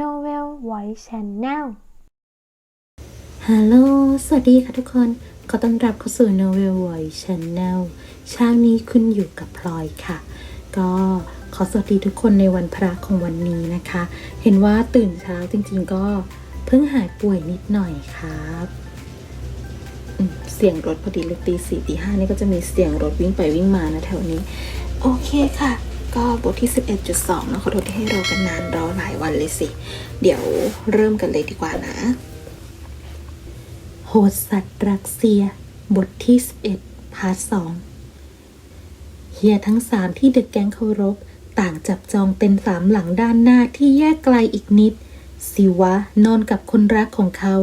Novel Voice Channel ฮัลโหล สวัสดีค่ะทุกคน ขอต้อนรับเข้าสู่ Novel Voice Channel เช้านี้คุณอยู่กับพลอยค่ะ ก็ขอสวัสดีทุกคนในวันพระของวันนี้นะคะ เห็นว่าตื่นเช้าจริงๆก็เพิ่งหายป่วยนิดหน่อยครับเสียงรถพอดีเลยตีสี่ตีห้านี่ก็จะมีเสียงรถวิ่งไปวิ่งมานะแถวนี้ โอเคค่ะ ก็บทที่ 11.2นะขอโทษที่ให้รอกันนานรอหลายวันเลยสิ เดี๋ยวเริ่มกันเลยดีกว่านะ โหดสัตว์รักเซีย บทที่ 11 พาร์ทสองเฮียทั้งสามที่เด็กแก๊งเคารพ ต่างจับจองเต็นท์สามหลังด้านหน้าที่แยกไกลอีกนิด สิวะนอนกับคนรักของเขา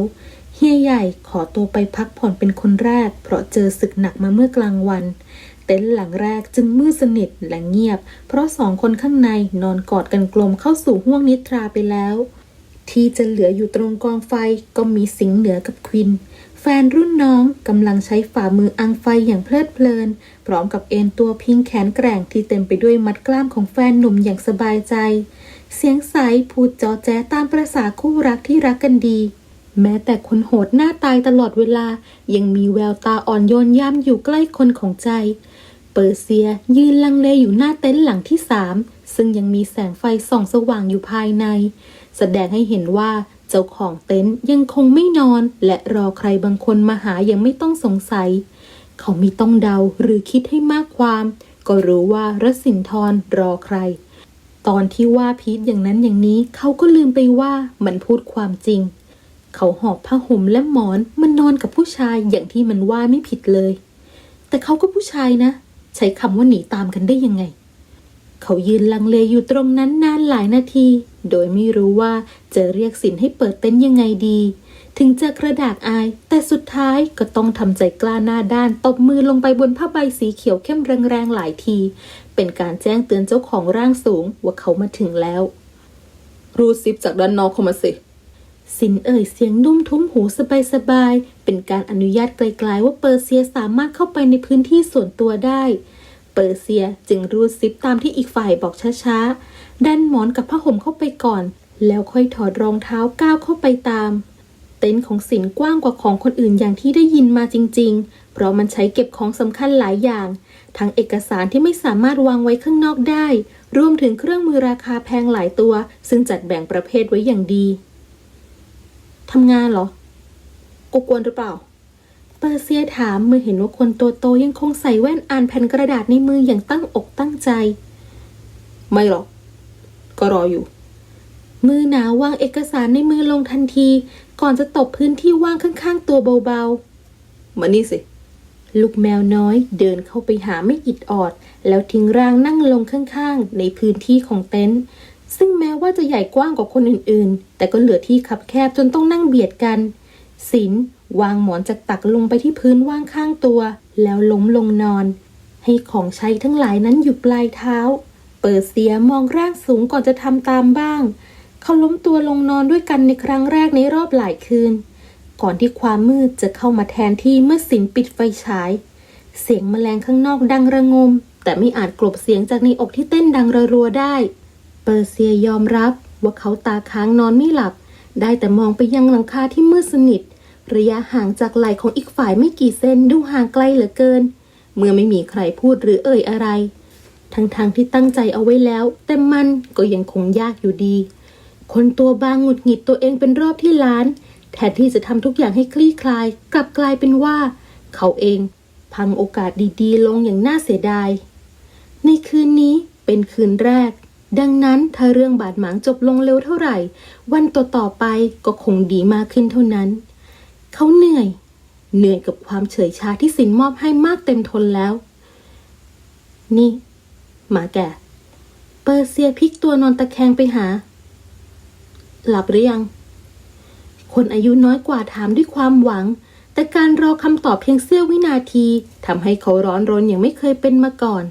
เฮียใหญ่ขอตัวไปพักผ่อนเป็นคนแรก เพราะเจอศึกหนักมาเมื่อกลางวัน เต็นท์หลังแรกจึงมืดสนิทและเงียบ เพราะสองคนข้างในนอนกอดกันกลมเข้าสู่ห้วงนิทราไปแล้ว ที่จะเหลืออยู่ตรงกองไฟก็มีสิงห์เหนือกับควิน แฟนรุ่นน้องกำลังใช้ฝ่ามืออังไฟอย่างเพลิดเพลิน พร้อมกับเอนตัวพิงแขนแกร่งที่เต็มไปด้วยมัดกล้ามของแฟนหนุ่มอย่างสบายใจ เสียงใสพูดจอแจ้ตามประษาคู่รักที่รักกันดี แม้แต่คนโหดหน้าตายตลอดเวลายังมีแววตาอ่อนโยนย่ำอยู่ใกล้คนของใจ เปอร์เซียยืนลังเลอยู่หน้าเต็นท์หลังที่สามซึ่งยังมีแสงไฟส่องสว่างอยู่ภายใน แสดงให้เห็นว่าเจ้าของเต็นท์ยังคงไม่นอน และรอใครบางคนมาหายังไม่ต้องสงสัย เขาไม่ต้องเดาหรือคิดให้มากความ ก็รู้ว่ารสินทรรอใคร ตอนที่ว่าพีทอย่างนั้นอย่างนี้เขาก็ลืมไปว่ามันพูดความจริง เขาหอบผ้าห่มและหมอนมันนอนกับผู้ชายอย่างที่มันว่าไม่ผิดเลย แต่เขาก็ผู้ชายนะ ใช้คำว่าหนีตามกันได้ยังไง เขายืนลังเลอยู่ตรงนั้นนานหลายนาที โดยไม่รู้ว่าจะเรียกสินให้เปิดเต็นท์ยังไงดี ถึงจะกระดากอาย แต่สุดท้ายก็ต้องทำใจกล้าหน้าด้านตบมือลงไปบนผ้าใบสีเขียวเข้มแรงๆหลายที เป็นการแจ้งเตือนเจ้าของร่างสูงว่าเขามาถึงแล้ว รูดซิปจากด้านนอกเข้ามาสิ สินเอ่ยเสียงนุ่มทุ้มหูสบายๆ เป็นการอนุญาตไกลๆว่าเปอร์เซียสามารถเข้าไปในพื้นที่ส่วนตัวได้ เปอร์เซียจึงรูดซิปตามที่อีกฝ่ายบอกช้าๆ ดันหมอนกับผ้าห่มเข้าไปก่อน แล้วค่อยถอดรองเท้าก้าวเข้าไปตาม เต็นท์ของสินกว้างกว่าของคนอื่นอย่างที่ได้ยินมาจริง ๆ เพราะมันใช้เก็บของสำคัญหลายอย่าง ทั้งเอกสารที่ไม่สามารถวางไว้ข้างนอกได้ รวมถึงเครื่องมือราคาแพงหลายตัว ซึ่งจัดแบ่งประเภทไว้อย่างดี ทำงานเหรอกูกวนหรือเปล่า เปอร์เซียถามเมื่อเห็นว่าคนตัวโตยังคงใส่แว่นอ่านแผ่นกระดาษในมืออย่างตั้งอกตั้งใจ ไม่หรอก ก็รออยู่ มือหนาววางเอกสารในมือลงทันที ก่อนจะตบพื้นที่ว่างข้างๆ ตัวเบาๆ มานี่สิ ลูกแมวน้อยเดินเข้าไปหาไม่อิดออด แล้วทิ้งร่างนั่งลงข้างๆ ในพื้นที่ของเต็นท์ ซึ่งแม้ว่าจะใหญ่กว้างกว่าคนอื่นๆ แต่ก็เหลือที่ขับแคบจนต้องนั่งเบียดกันสินวางหมอนจากตักลงไปที่พื้นว่างข้างตัว แล้วล้มลงนอน ให้ของใช้ทั้งหลายนั้นอยู่ปลายเท้า เปิดเสียมองร่างสูงก่อนจะทำตามบ้าง เขาล้มตัวลงนอนด้วยกันในครั้งแรกในรอบหลายคืน ก่อนที่ความมืดจะเข้ามาแทนที่เมื่อสินปิดไฟฉาย เสียงแมลงข้างนอกดังระงม แต่ไม่อาจกลบเสียงจากในอกที่เต้นดังรัวได้ เปอร์เซียยอมรับว่าเขาตาค้างนอนไม่หลับ ได้แต่มองไปยังหลังคาที่มืดสนิท ระยะห่างจากไหล่ของอีกฝ่ายไม่กี่เซนดูห่างไกลเหลือเกิน เมื่อไม่มีใครพูดหรือเอ่ยอะไร ทั้งๆทที่ตั้งใจเอาไว้แล้ว แต่มันก็ยังคงยากอยู่ดี คนตัวบางหงุดหงิดตัวเองเป็นรอบที่ล้าน แทนที่จะทำทุกอย่างให้คลี่คลาย กลับกลายเป็นว่า เขาเองพังโอกาสดีๆ ลงอย่างน่าเสียดาย ในคืนนี้เป็นคืนแรก ดังนั้นถ้าเรื่องบาดหมางจบลงเร็วเท่าไหร่ วันต่อๆไปก็คงดีมากขึ้นเท่านั้น เขาเหนื่อย เหนื่อยกับความเฉยชาที่สินมอบให้มากเต็มทนแล้ว นี่ หมาแก่ เปอร์เซียพลิกตัวนอนตะแคงไปหา หลับหรือยัง คนอายุน้อยกว่าถามด้วยความหวัง แต่การรอคำตอบเพียงเสี้ยววินาทีทำให้เขาร้อนรนอย่างไม่เคยเป็นมาก่อน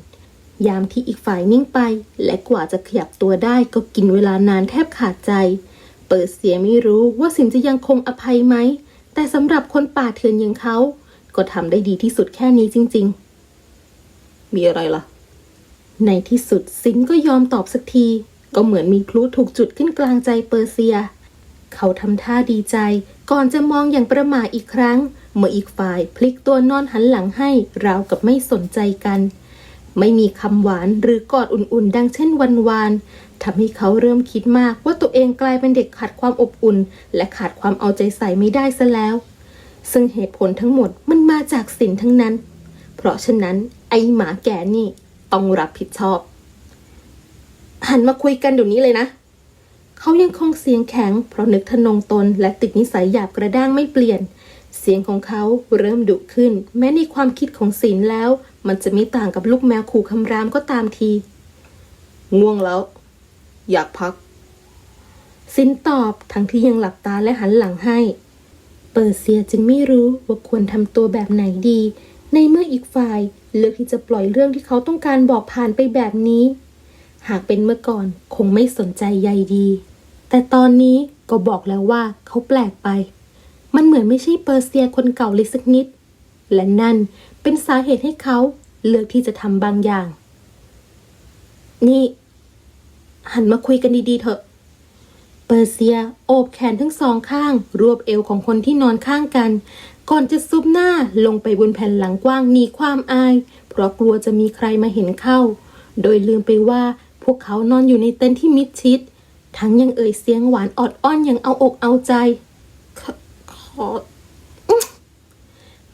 ยามที่อีกฝ่ายนิ่งไป และกว่าจะขยับตัวได้ก็กินเวลานานแทบขาดใจ เปิดเสียไม่รู้ว่าสินจะยังคงอภัยไหม แต่สำหรับคนป่าเถื่อนอย่างเขา ก็ทำได้ดีที่สุดแค่นี้จริง ๆ มีอะไรล่ะ ในที่สุดสินก็ยอมตอบสักที ก็เหมือนมีพลุถูกจุดขึ้นกลางใจเปอร์เซีย เขาทำท่าดีใจก่อนจะมองอย่างประหม่าอีกครั้ง เมื่ออีกฝ่ายพลิกตัวนอนหันหลังให้ราวกับไม่สนใจกัน ไม่มีคำหวานหรือกอดอุ่นๆ ดังเช่นวันวานทำให้เขาเริ่มคิดมากว่าตัวเองกลายเป็นเด็กขาดความอบอุ่น และขาดความเอาใจใส่ไม่ได้ซะแล้ว ซึ่งเหตุผลทั้งหมดมันมาจากสินทั้งนั้น เพราะฉะนั้นไอหมาแก่นี่ต้องรับผิดชอบ หันมาคุยกันเดี๋ยวนี้เลยนะ เขายังคงเสียงแข็ง เพราะนึกทะนงตนและติดนิสัยหยาบกระด้างไม่เปลี่ยน เสียงของเขาเริ่มดุขึ้น แม้ในความคิดของศิลแล้ว มันจะไม่ต่างกับลูกแมวขู่คำรามก็ตามที ง่วงแล้ว อยากพัก สินตอบทั้งที่ยังหลับตาและหันหลังให้ เปอร์เซียจึงไม่รู้ว่าควรทำตัวแบบไหนดี ในเมื่ออีกฝ่ายเลือกที่จะปล่อยเรื่องที่เขาต้องการบอกผ่านไปแบบนี้ หากเป็นเมื่อก่อนคงไม่สนใจใยดี แต่ตอนนี้ก็บอกแล้วว่าเขาแปลกไป มันเหมือนไม่ใช่เปอร์เซียคนเก่าเลยสักนิด และนั่น เป็นสาเหตุให้เขาเลือกที่จะทำบางอย่าง นี่ หันมาคุยกันดีๆเถอะ เปอร์เซียโอบแขนทั้งสองข้าง รวบเอวของคนที่นอนข้างกัน ก่อนจะซุบหน้าลงไปบนแผ่นหลังกว้างหนีความอาย เพราะกลัวจะมีใครมาเห็นเข้า โดยลืมไปว่าพวกเขานอนอยู่ในเต็นท์ที่มิดชิด ทั้งยังเอ่ยเสียงหวานออดอ้อนอย่างเอาอกเอาใจขขอ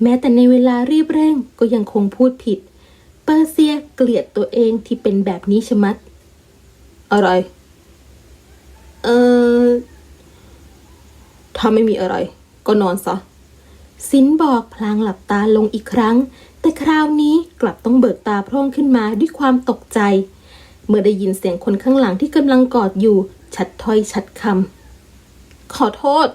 แม้แต่ในเวลารีบเร่งก็ยังคงพูดผิด เปอร์เซียเกลียดตัวเองที่เป็นแบบนี้ชะมัด อะไร เออถ้าไม่มีอะไร ก็นอนซะสินบอกพลางหลับตาลงอีกครั้ง แต่คราวนี้กลับต้องเบิกตาพร่องขึ้นมาด้วยความตกใจ เมื่อได้ยินเสียงคนข้างหลังที่กำลังกอดอยู่ ชัดถ้อยชัดคำขอโทษ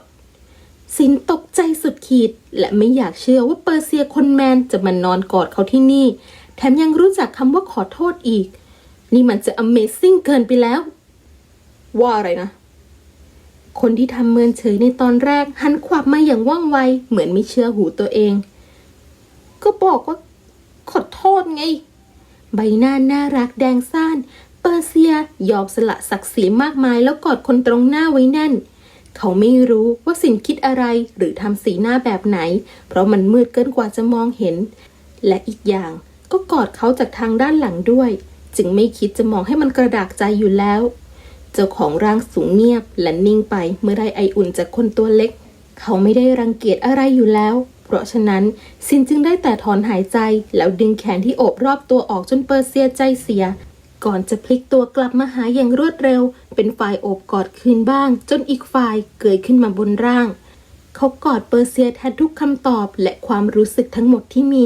สินตกใจสุดขีด และไม่อยากเชื่อว่าเปอร์เซียคนแมนจะมานอนกอดเขาที่นี่ แถมยังรู้จักคำว่าขอโทษอีก นี่มันจะ Amazing เกินไปแล้ว ว่าอะไรนะ คนที่ทำเมินเฉยในตอนแรก หันขวับมาอย่างว่องไว เหมือนไม่เชื่อหูตัวเอง ก็บอกว่า ขอโทษไง ใบหน้าน่ารักแดงซ่าน เปอร์เซียยอมสละศักดิ์ศรีมากมายแล้วกอดคนตรงหน้าไว้แน่น เขาไม่รู้ว่าสินคิดอะไรหรือทำสีหน้าแบบไหน เพราะมันมืดเกินกว่าจะมองเห็น และอีกอย่างก็กอดเขาจากทางด้านหลังด้วย จึงไม่คิดจะมองให้มันกระดากใจอยู่แล้ว เจ้าของร่างสูงเงียบและนิ่งไปเมื่อได้ไออุ่นจากคนตัวเล็ก เขาไม่ได้รังเกียจอะไรอยู่แล้ว เพราะฉะนั้นซินจึงได้แต่ถอนหายใจแล้วดึงแขนที่โอบรอบตัวออกจนเปอร์เซียใจเสีย ก่อนจะพลิกตัวกลับมาหาอย่างรวดเร็ว เป็นฝ่ายโอบกอดคืนบ้าง จนอีกฝ่ายเกยขึ้นมาบนร่าง เขากอดเปอร์เซียแทนทุกคำตอบและความรู้สึกทั้งหมดที่มี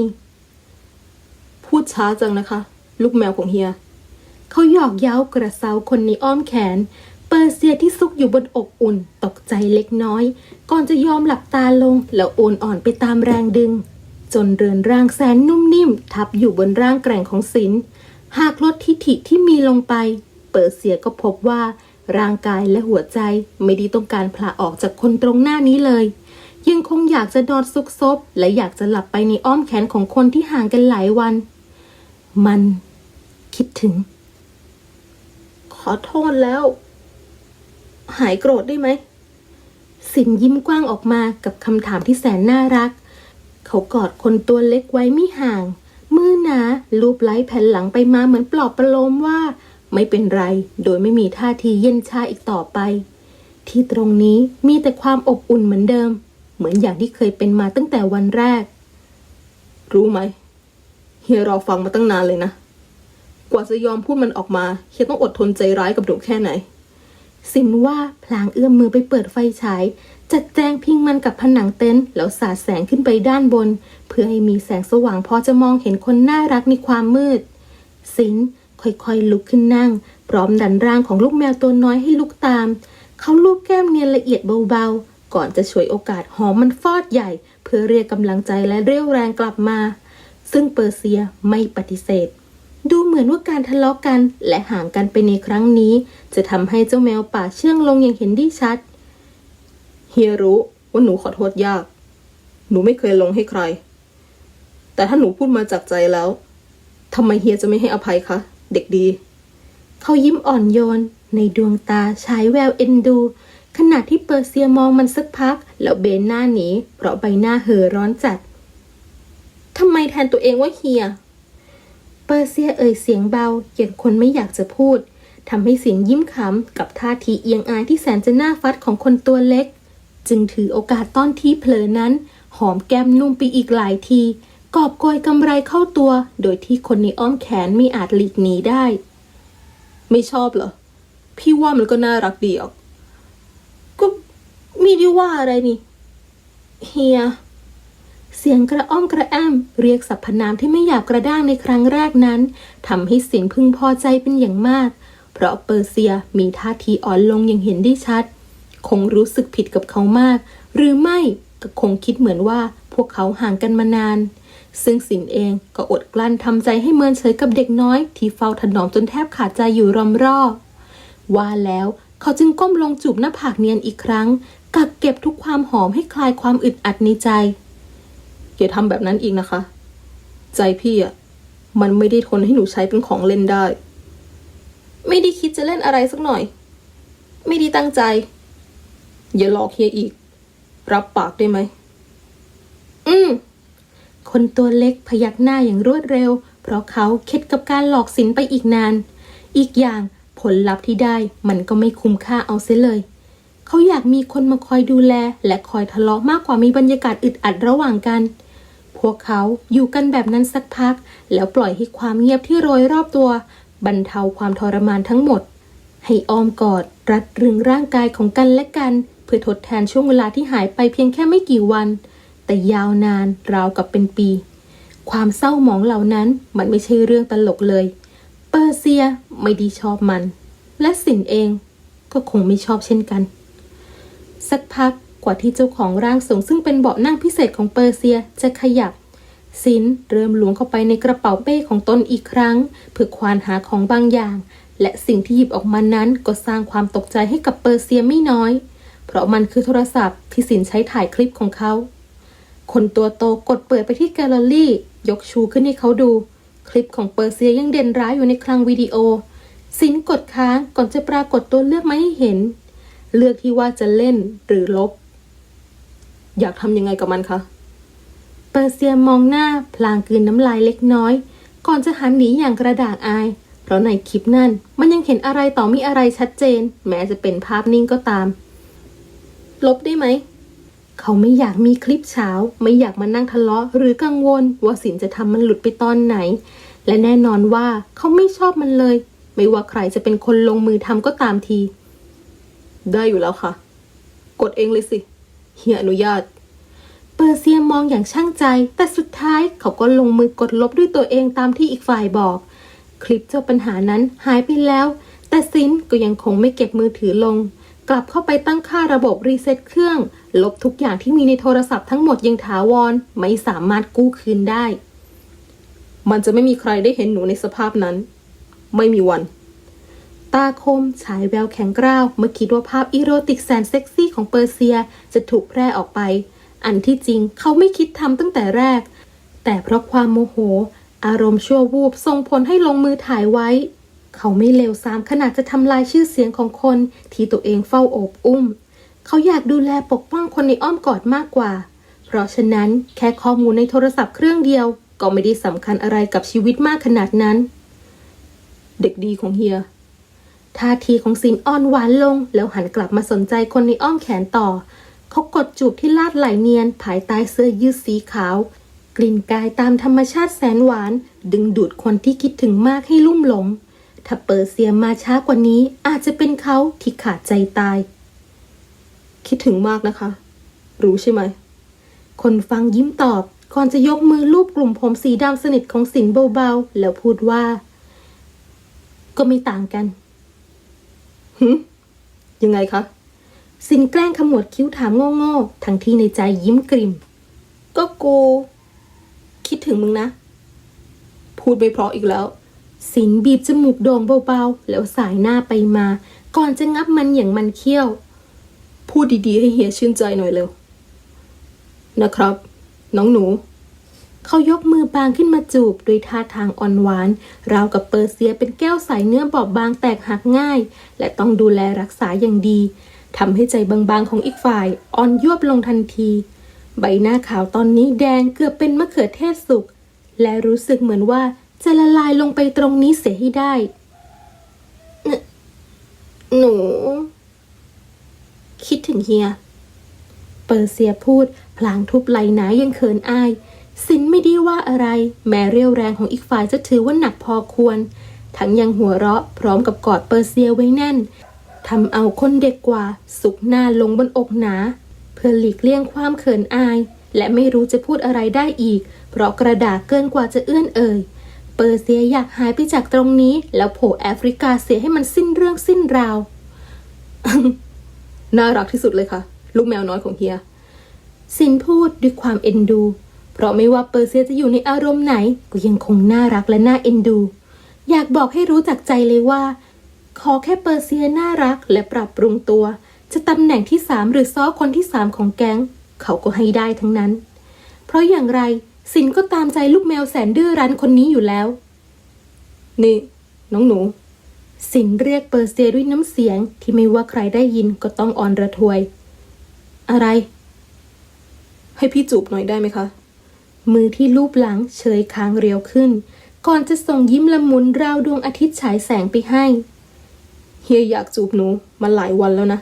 พูดช้าจังนะคะ ลูกแมวของเฮีย เขาหยอกเย้ากระเซาคนในอ้อมแขน เปอร์เซียที่ซุกอยู่บนอกอุ่น ตกใจเล็กน้อย ก่อนจะยอมหลับตาลง แล้วโอนอ่อนไปตามแรงดึงจนเรือนร่างแสนนุ่มนิ่ม ทับอยู่บนร่างแกร่งของศิล หากลดทิฐิที่มีลงไป เปอร์เซียก็พบว่า ร่างกายและหัวใจไม่ได้ต้องการผละออกจากคนตรงหน้านี้เลย ยังคงอยากจะนอนซุกซบและอยากจะหลับไปในอ้อมแขนของคนที่ห่างกันหลายวัน มันคิดถึง ขอโทษแล้ว หายโกรธได้ไหม สินยิ้มกว้างออกมากับคำถามที่แสนน่ารัก เขากอดคนตัวเล็กไว้ไม่ห่าง มือหนาลูบไล้แผ่นหลังไปมาเหมือนปลอบประโลมว่า ไม่เป็นไร โดยไม่มีท่าทีเย็นชาอีกต่อไป ที่ตรงนี้มีแต่ความอบอุ่นเหมือนเดิม เหมือนอย่างที่เคยเป็นมาตั้งแต่วันแรก รู้ไหมเฮียรอฟังมาตั้งนานเลยนะ กว่าจะยอมพูดมันออกมาเฮียต้องอดทนใจร้ายกับหนูแค่ไหน สินว่าพลางเอื้อมมือไปเปิดไฟฉาย จัดแจงพิงมันกับผนังเต็นท์แล้วสาดแสงขึ้นไปด้านบน เพื่อให้มีแสงสว่างพอจะมองเห็นคนน่ารักในความมืดสินค่อยๆลุกขึ้นนั่ง พร้อมดันร่างของลูกแมวตัวน้อยให้ลุกตาม เขาลูบแก้มเนียนละเอียดเบาๆ ก่อนจะฉวยโอกาสหอมมันฟอดใหญ่ เพื่อเรียกกำลังใจและเรี่ยวแรงกลับมา ซึ่งเปอร์เซียไม่ปฏิเสธ ดูเหมือนว่าการทะเลาะกันและห่างกันไปในครั้งนี้ จะทำให้เจ้าแมวป่าเชื่องลงอย่างเห็นได้ชัด เฮียรู้ว่าหนูขอโทษยาก หนูไม่เคยลงให้ใคร แต่ถ้าหนูพูดมาจากใจแล้วทำไมเฮียจะไม่ให้อภัยคะ เด็กดี เขายิ้มอ่อนโยน ในดวงตาฉายแววเอ็นดู ขณะที่เปอร์เซียมองมันสักพัก แล้วเบนหน้าหนีเพราะใบหน้าเห่อร้อนจัดทำไมแทนตัวเองว่าเฮีย เปอร์เซียเอ่ยเสียงเบาอย่างคนไม่อยากจะพูดทำให้เสียงยิ้มขำกับท่าทีเอียงอายที่แสนจะน่าฟัดของคนตัวเล็ก จึงถือโอกาสต้อนที่เผลอนั้น หอมแก้มนุ่มไปอีกหลายที กอบโกยกำไรเข้าตัว โดยที่คนในอ้อมแขนไม่อาจหลีกหนีได้ ไม่ชอบเหรอ พี่ว่ามันก็น่ารักดีออกก็ไม่ได้ว่าอะไรนี่เฮียเสียงกระอ้อมกระแอมเรียกสรรพนามที่ไม่อยากกระด้างในครั้งแรกนั้นทำให้เสียงพึงพอใจเป็นอย่างมาก เพราะเปอร์เซียมีท่าทีอ่อนลงอย่างเห็นได้ชัด คงรู้สึกผิดกับเขามาก หรือไม่ก็คงคิดเหมือนว่าพวกเขาห่างกันมานาน ซึ่งสินเองก็อดกลั้นทำใจให้เมินเฉยกับเด็กน้อย ที่เฝ้าถนอมจนแทบขาดใจอยู่รอมรอบว่าแล้วเขาจึงก้มลงจูบหน้าผากเนียนอีกครั้ง กักเก็บทุกความหอมให้คลายความอึดอัดในใจอย่าทำแบบนั้นอีกนะคะ ใจพี่อะมันไม่ได้ทนให้หนูใช้เป็นของเล่นได้ ไม่ได้คิดจะเล่นอะไรสักหน่อย ไม่ได้ตั้งใจ อย่าหลอกเฮียอีก รับปากได้ไหม อืม คนตัวเล็กพยักหน้าอย่างรวดเร็ว เพราะเขาเข็ดกับการหลอกสินไปอีกนาน อีกอย่างผลลัพธ์ที่ได้มันก็ไม่คุ้มค่าเอาเสียเลย เขาอยากมีคนมาคอยดูแล และคอยทะเลาะมากกว่ามีบรรยากาศอึดอัดระหว่างกัน พวกเขาอยู่กันแบบนั้นสักพัก แล้วปล่อยให้ความเงียบที่โรยรอบตัว บรรเทาความทรมานทั้งหมด ให้อ้อมกอดรัดรึงร่างกายของกันและกัน เพื่อทดแทนช่วงเวลาที่หายไปเพียงแค่ไม่กี่วัน แต่ยาวนานราวกับเป็นปี ความเศร้าหมองเหล่านั้นมันไม่ใช่เรื่องตลกเลย เปอร์เซียไม่ดีชอบมัน และสินเองก็คงไม่ชอบเช่นกัน สักพักกว่าที่เจ้าของร่างทรงซึ่งเป็นเบาะนั่งพิเศษของเปอร์เซียจะขยับสินเริ่มหลวงเข้าไปในกระเป๋าเป้ของตนอีกครั้งเพื่อควานหาของบางอย่าง และสิ่งที่หยิบออกมานั้นก็สร้างความตกใจให้กับเปอร์เซียไม่น้อย เพราะมันคือโทรศัพท์ที่สินใช้ถ่ายคลิปของเขา คนตัวโตกดเปิดไปที่แกลเลอรี่ ยกชูขึ้นให้เขาดู คลิปของเปอร์เซียยังเด่นร้ายอยู่ในคลังวิดีโอ สินกดค้างก่อนจะปรากฏตัวเลือกมาให้เห็น เลือกที่ว่าจะเล่นหรือลบ อยากทำยังไงกับมันคะเปอร์เซียมองหน้าพลางกลืนน้ำลายเล็กน้อย ก่อนจะหันหนีอย่างกระด่ากอาย เพราะในคลิปนั่นมันยังเห็นอะไรต่อมีอะไรชัดเจน แม้จะเป็นภาพนิ่งก็ตาม ลบได้ไหม เขาไม่อยากมีคลิปเช้า ไม่อยากมานั่งทะเลาะ หรือกังวล ว่าสินจะทำมันหลุดไปตอนไหน และแน่นอนว่าเขาไม่ชอบมันเลย ไม่ว่าใครจะเป็นคนลงมือทำก็ตามที ได้อยู่แล้วค่ะ กดเองเลยสิเฮียอนุญาตเปอร์เซียมองอย่างช่างใจ แต่สุดท้ายเขาก็ลงมือกดลบด้วยตัวเองตามที่อีกฝ่ายบอก คลิปเจ้าปัญหานั้นหายไปแล้ว แต่ซินก็ยังคงไม่เก็บมือถือลง กลับเข้าไปตั้งค่าระบบรีเซ็ตเครื่อง ลบทุกอย่างที่มีในโทรศัพท์ทั้งหมดยังถาวร ไม่สามารถกู้คืนได้ มันจะไม่มีใครได้เห็นหนูในสภาพนั้น ไม่มีวันตาคมฉายแววแข็งกร้าว เมื่อคิดว่าภาพอีโรติกแสนเซ็กซี่ของเปอร์เซียจะถูกแพร่ออกไป อันที่จริงเขาไม่คิดทำตั้งแต่แรก แต่เพราะความโมโห อารมณ์ชั่ววูบส่งผลให้ลงมือถ่ายไว้ เขาไม่เลวทรามขนาดจะทำลายชื่อเสียงของคนที่ตัวเองเฝ้าโอบอุ้ม เขาอยากดูแลปกป้องคนในอ้อมกอดมากกว่า เพราะฉะนั้นแค่ข้อมูลในโทรศัพท์เครื่องเดียว ก็ไม่ได้สำคัญอะไรกับชีวิตมากขนาดนั้น เด็กดีของเฮียท่าทีของสินอ่อนหวานลง แล้วหันกลับมาสนใจคนในอ้อมแขนต่อ เขากดจูบที่ลาดไหลเนียน ภายใต้เสื้อยืดสีขาว กลิ่นกายตามธรรมชาติแสนหวาน ดึงดูดคนที่คิดถึงมากให้ลุ่มหลง ถ้าเปิดเสียมาช้ากว่านี้อาจจะเป็นเขาที่ขาดใจตาย คิดถึงมากนะคะ รู้ใช่ไหม คนฟังยิ้มตอบก่อนจะยกมือลูบกลุ่มผมสีดำสนิทของสินเบาๆ แล้วพูดว่า ก็ไม่ต่างกันหึยังไงคะสินแกล้งขมวดคิ้วถามโง่ๆ ทั้งที่ในใจยิ้มกริมก็กู คิดถึงมึงนะ พูดไม่เพราะอีกแล้ว สินบีบจมูกโด่งเบาๆ แล้วสายหน้าไปมา ก่อนจะงับมันอย่างมันเคี้ยว พูดดีๆให้เฮียชื่นใจหน่อยเร็ว นะครับ น้องหนู เขายกมือบางขึ้นมาจูบโดยท่าทางอ่อนหวาน ราวกับเปอร์เซียเป็นแก้วใสเนื้อบอบบางแตกหักง่าย และต้องดูแลรักษาอย่างดีทำให้ใจบางๆของอีกฝ่ายอ่อนยวบลงทันที ใบหน้าขาวตอนนี้แดงเกือบเป็นมะเขือเทศสุก และรู้สึกเหมือนว่าจะละลายลงไปตรงนี้เสียให้ได้ หนู คิดถึงเฮีย เปอร์เซียพูด พลางทุบไหลหนายังเขินอาย สินไม่ได้ว่าอะไร แม้เรียวแรงของอีกฝ่ายจะถือว่าหนักพอควร ทั้งยังหัวเราะ พร้อมกับกอดเปอร์เซียไว้แน่นทำเอาคนเด็กกว่า สุกหน้าลงบนอกหนา เพื่อหลีกเลี่ยงความเขินอาย และไม่รู้จะพูดอะไรได้อีก เพราะกระดาษเกินกว่าจะเอื้อนเอ่ยเปอร์เซียอยากหายไปจากตรงนี้ แล้วโผล่แอฟริกาเสียให้มันสิ้นเรื่องสิ้นราว น่ารักที่สุดเลยค่ะ ลูกแมวน้อยของเฮีย สินพูดด้วยความเอ็นดู เพราะไม่ว่าเปอร์เซียจะอยู่ในอารมณ์ไหน ก็ยังคงน่ารักและน่าเอ็นดู อยากบอกให้รู้จักใจเลยว่า ขอแค่เปอร์เซียน่ารักและปรับปรุงตัว จะตำแหน่งที่สามหรือซ้อคนที่สามของแก๊ง เขาก็ให้ได้ทั้งนั้น เพราะอย่างไรสินก็ตามใจลูกแมวแสนดื้อรั้นคนนี้อยู่แล้ว นี่ น้องหนู สินเรียกเปอร์เซียด้วยน้ำเสียงที่ไม่ว่าใครได้ยินก็ต้องอ่อนระทวย อะไร ให้พี่จูบหน่อยได้ไหมคะ มือที่ลูบหลังเฉยค้างเรียวขึ้น ก่อนจะส่งยิ้มละมุนราวดวงอาทิตย์ฉายแสงไปให้ เฮียอยากจูบหนูมาหลายวันแล้วนะ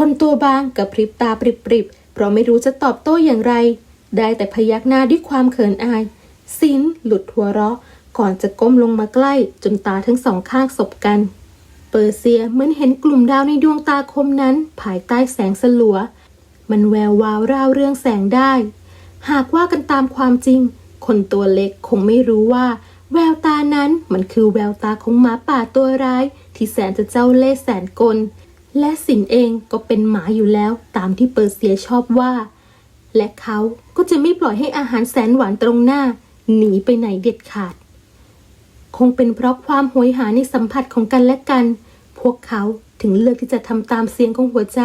คนตัวบางกับพริบตาปริบๆเพราะไม่รู้จะตอบโต้อย่างไร ได้แต่พยักหน้าด้วยความเขินอายสินหลุดหัวเราะ ก่อนจะก้มลงมาใกล้ จนตาทั้งสองข้างสบกัน เปอร์เซียเหมือนเห็นกลุ่มดาวในดวงตาคมนั้น ภายใต้แสงสลัว มันแวววาวราวเรื่องแสงได้ หากว่ากันตามความจริง คนตัวเล็กคงไม่รู้ว่า แววตานั้นมันคือแววตาของหมาป่าตัวร้าย ที่แสนจะเจ้าเล่ห์แสนกล และสินเองก็เป็นหมาอยู่แล้วตามที่เปอร์เซียชอบว่า และเขาก็จะไม่ปล่อยให้อาหารแสนหวานตรงหน้า หนีไปไหนเด็ดขาด คงเป็นเพราะความโหยหาในสัมผัสของกันและกัน พวกเขาถึงเลือกที่จะทำตามเสียงของหัวใจ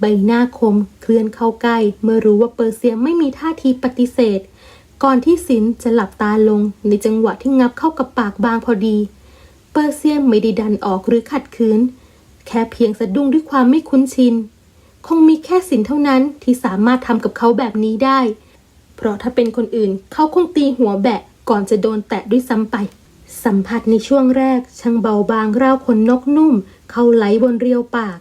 ใบหน้าคมเคลื่อนเข้าใกล้ เมื่อรู้ว่าเปอร์เซียไม่มีท่าทีปฏิเสธ ก่อนที่สินจะหลับตาลงในจังหวะที่งับเข้ากับปากบางพอดี เปอร์เซียไม่ได้ดันออกหรือขัดขืน แค่เพียงสะดุ้งด้วยความไม่คุ้นชิน คงมีแค่สินเท่านั้นที่สามารถทำกับเขาแบบนี้ได้ เพราะถ้าเป็นคนอื่นเขาคงตีหัวแบะก่อนจะโดนแตะด้วยซ้ำไป สัมผัสในช่วงแรก ช่างเบาบางราวขนนกนุ่ม เข้าไหลบนเรียวปาก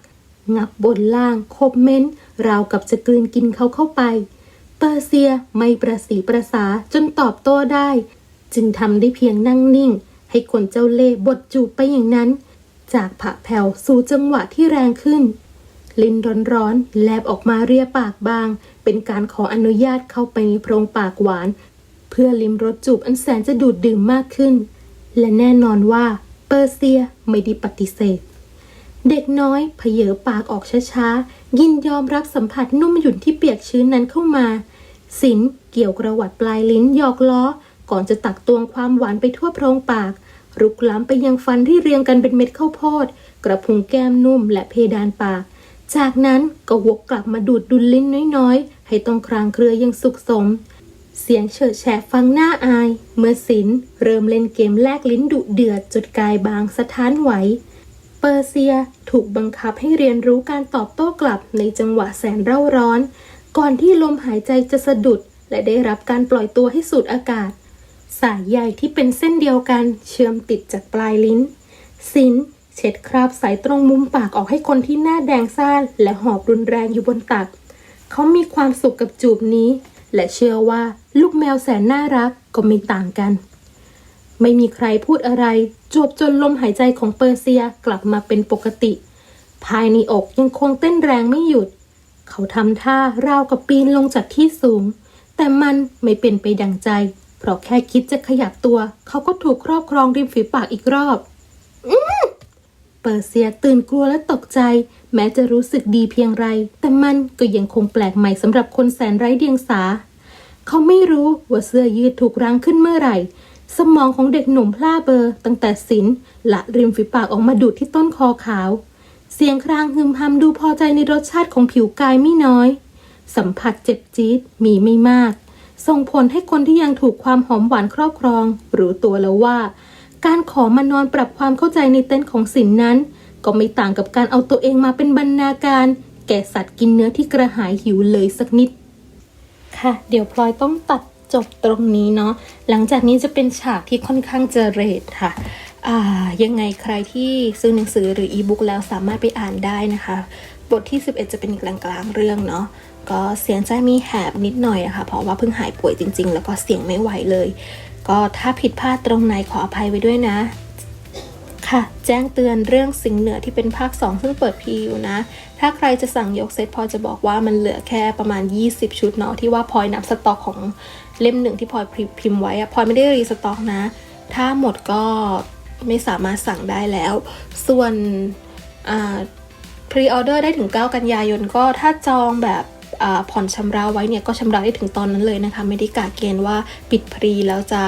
งับบนล่างคบเม้น ราวกับจะกลืนกินเขาเข้าไป เปอร์เซียไม่ประสีประสาจนตอบโต้ได้ จึงทำได้เพียงนั่งนิ่ง ให้คนเจ้าเล่บดจูบไปอย่างนั้น จากผะแผ่วสู่จังหวะที่แรงขึ้น ลิ้นร้อนๆ แลบออกมาเรียปากบาง เป็นการขออนุญาตเข้าไปในโพรงปากหวาน เพื่อลิ้มรสจูบอันแสนจะดูดดื่มมากขึ้น และแน่นอนว่าเปอร์เซียไม่ได้ปฏิเสธ เด็กน้อยเผยปากออกช้าๆ ยินยอมรับสัมผัสนุ่มหยุ่นที่เปียกชื้นนั้นเข้ามา สินเกี่ยวกระวัดปลายลิ้นหยอกล้อ ก่อนจะตักตวงความหวานไปทั่วโพรงปาก รุกล้ำไปยังฟันที่เรียงกันเป็นเม็ดข้าวโพด กระพุ้งแก้มนุ่มและเพดานปาก จากนั้นก็วกกลับมาดูดดุลลิ้นน้อยๆ ให้ต้องครางเครือยังสุขสม เสียงเฉิดแฉะฟังหน้าอาย เมื่อสินเริ่มเล่นเกมแลกลิ้นดุเดือดจดกายบางสะท้านไหวเปอร์เซียถูกบังคับให้เรียนรู้การตอบโต้กลับในจังหวะแสนเร่าร้อน ก่อนที่ลมหายใจจะสะดุด และได้รับการปล่อยตัวให้สูดอากาศ สายใยที่เป็นเส้นเดียวกันเชื่อมติดจากปลายลิ้นสินเช็ดคราบใสตรงมุมปากออกให้คนที่หน้าแดงซ่านและหอบรุนแรงอยู่บนตัก เขามีความสุขกับจูบนี้ และเชื่อว่าลูกแมวแสนน่ารักก็ไม่ต่างกัน ไม่มีใครพูดอะไรจวบจนลมหายใจของเปอร์เซียกลับมาเป็นปกติ ภายในอกยังคงเต้นแรงไม่หยุด เขาทำท่าราวกับปีนลงจากที่สูง แต่มันไม่เป็นไปดังใจ เพราะแค่คิดจะขยับตัว เขาก็ถูกครอบครองริมฝีปากอีกรอบเปอร์เซียตื่นกลัวและตกใจ แม้จะรู้สึกดีเพียงไร แต่มันก็ยังคงแปลกใหม่สำหรับคนแสนไร้เดียงสา เขาไม่รู้ว่าเสื้อยืดถูกรั้งขึ้นเมื่อไหร่ สมองของเด็กหนุ่มพล่าเบอร์ตั้งแต่สินละริมฝีปากออกมาดูดที่ต้นคอขาว เสียงครางฮึมพำดูพอใจในรสชาติของผิวกายไม่น้อย สัมผัสเจ็บจี๊ดมีไม่มาก ส่งผลให้คนที่ยังถูกความหอมหวานครอบครอง รู้ตัวแล้วว่า การขอมานอนปรับความเข้าใจในเต็นท์ของสินนั้น ก็ไม่ต่างกับการเอาตัวเองมาเป็นบรรณาการ แก่สัตว์กินเนื้อที่กระหายหิวเลยสักนิด ค่ะ เดี๋ยวพลอยต้องตัดจบตรงนี้เนาะหลังจากนี้จะเป็นฉากที่ค่อนข้างเจเรทค่ะอ่ายังไงใครที่ซื้อหนังสือหรืออีบุ๊กแล้วสามารถไปอ่านได้นะคะ บทที่ 11 จะเป็นกลางๆเรื่องเนาะ ก็เสียงจะมีแหบนิดหน่อยนะคะ เพราะว่าเพิ่งหายป่วยจริง ๆ แล้วก็เสียงไม่ไหวเลย ก็ถ้าผิดพลาดตรงไหนขออภัยไว้ด้วยนะ ค่ะ แจ้งเตือนเรื่องสิงเหนือที่เป็นภาค 2 ซึ่งเปิดพีอยู่นะ ถ้าใครจะสั่งยกเซตพลอยจะบอกว่ามันเหลือแค่ประมาณ 20 ชุดเนาะที่ว่าพลอยนับสต็อกของเล่มหนึ่งที่พลอยพิมพ์ไว้อะพลอยไม่ได้รีสต็อกนะ ถ้าหมดก็ไม่สามารถสั่งได้แล้ว ส่วนพรีออเดอร์ได้ถึง 9 กันยายนก็ถ้าจองแบบ ผ่อนชำระไว้เนี่ยก็ชำระได้ถึงตอนนั้นเลยนะคะไม่ได้กะเกณฑ์ว่าปิดพรีแล้วจะ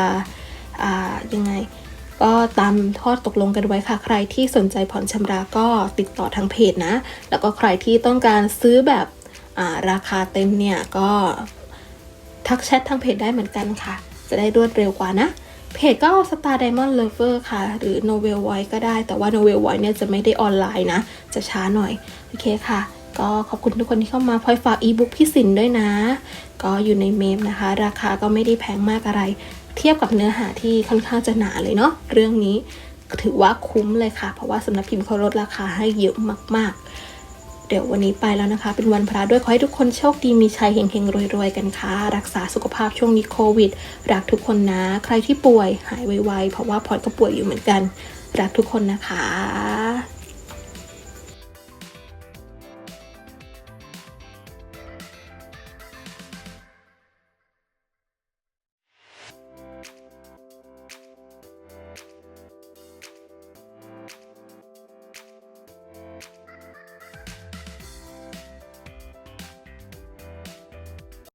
ยังไงก็ตามทอดตกลงกันไว้ค่ะ ใครที่สนใจผ่อนชำระก็ติดต่อทางเพจนะ แล้วก็ใครที่ต้องการซื้อแบบาราคาเต็มเนี่ย ก็ทักแชททางเพจได้เหมือนกันค่ะ จะได้รวดเร็วกว่านะ เพจก็ Star Diamond Lover ค่ะ หรือ Novel Voice ก็ได้ แต่ว่า Novel Voice เนี่ยจะไม่ได้ออนไลน์นะ จะช้าหน่อย โอเคค่ะ ก็ขอบคุณทุกคนที่เข้ามาพลอยฝากอีบุ๊กพี่สินด้วยนะ ก็อยู่ในเมมนะคะ ราคาก็ไม่ได้แพงมากอะไร เทียบกับเนื้อหาที่ค่อนข้างจะหนาเลยเนาะเรื่องนี้ถือว่าคุ้มเลยค่ะ เพราะว่าสำนักพิมพ์เขาลดราคาให้เยอะมาก ๆ เดี๋ยววันนี้ไปแล้วนะคะ เป็นวันพระด้วยขอให้ทุกคนโชคดีมีชัยเฮงๆรวยๆกันค่ะ รักษาสุขภาพช่วงนี้โควิด รักทุกคนนะ ใครที่ป่วยหายไวๆเพราะว่าพลอยก็ป่วยอยู่เหมือนกัน รักทุกคนนะคะ